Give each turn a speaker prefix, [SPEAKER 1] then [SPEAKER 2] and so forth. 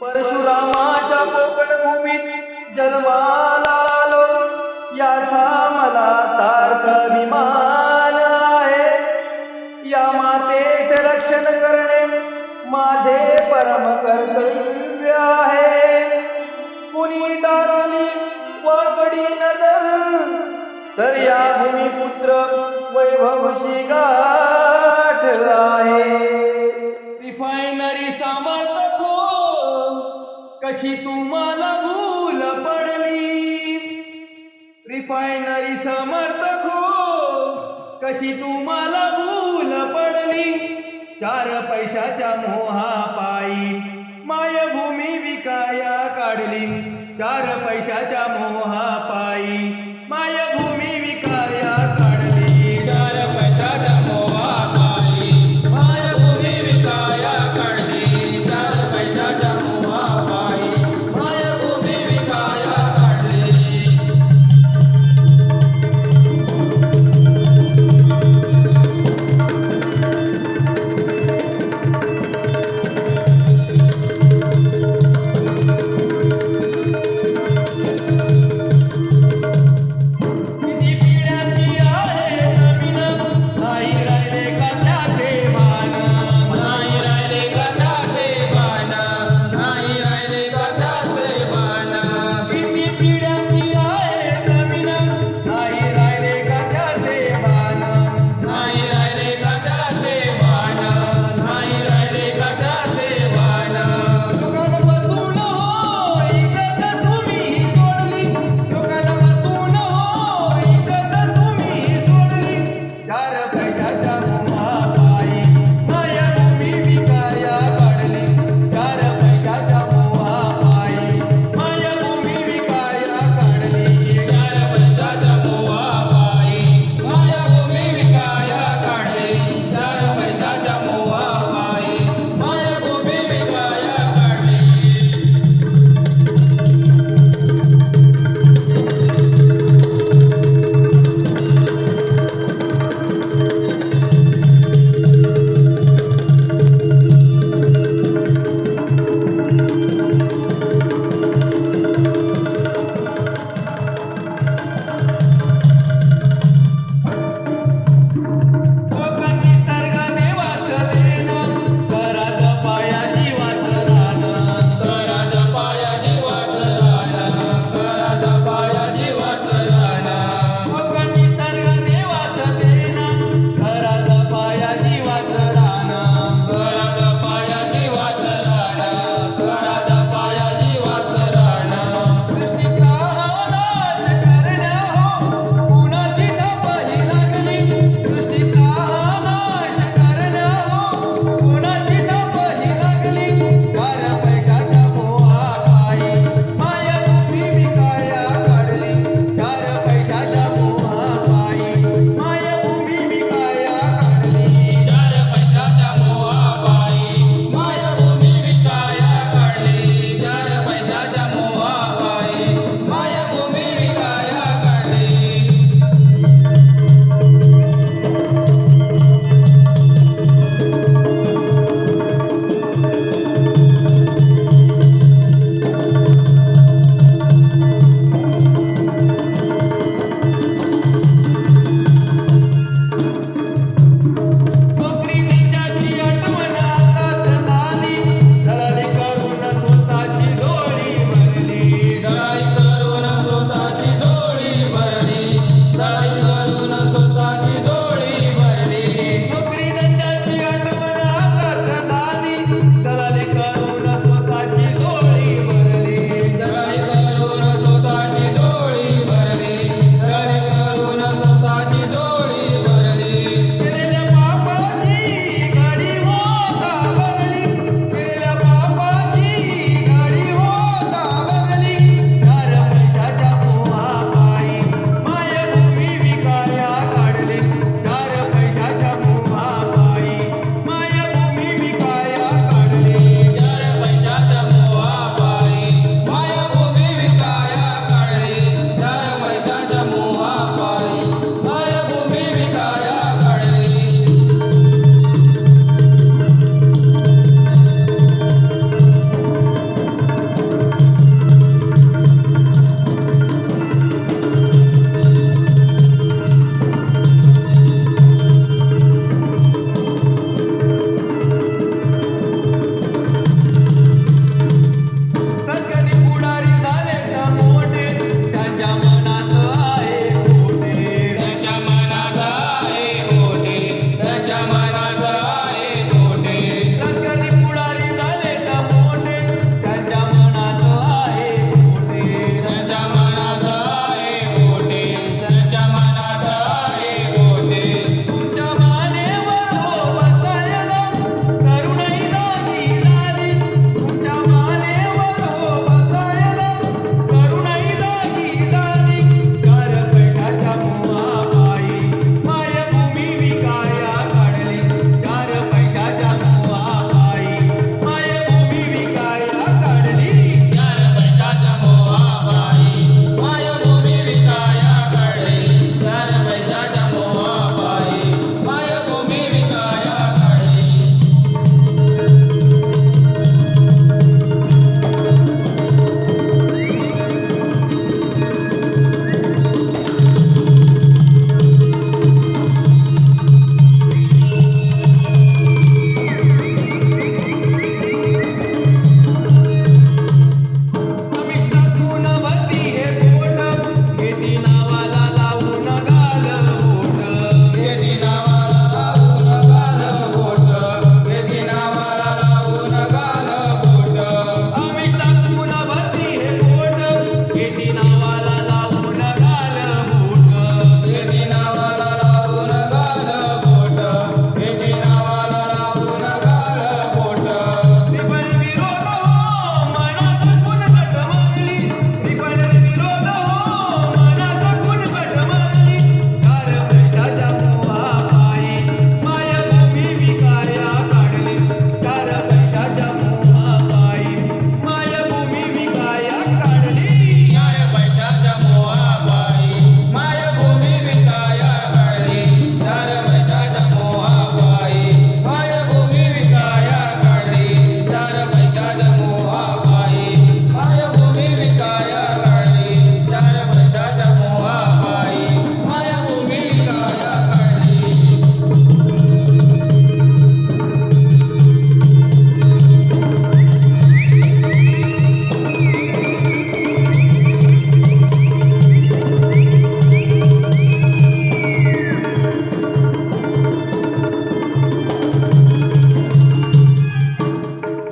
[SPEAKER 1] परशुरामाच्या कोकण भूमीत जन्माला आलो. याचा मला सार्थ अभिमान आहे. या मातेचे रक्षण करणे माझे परम कर्तव्य आहे. कुणी टाकली वाकडी नजर तर या भूमिपुत्र वैभवशी गाठ आहे. कशी तुम्हाला भूल पडली? रिफायनरी समर्थक हो कशी तुम्हाला भूल पडली? चार पैशाच्या मोहापायी मायभूमी विकाया काढली. चार पैशाच्या मोहापायी मायभूमी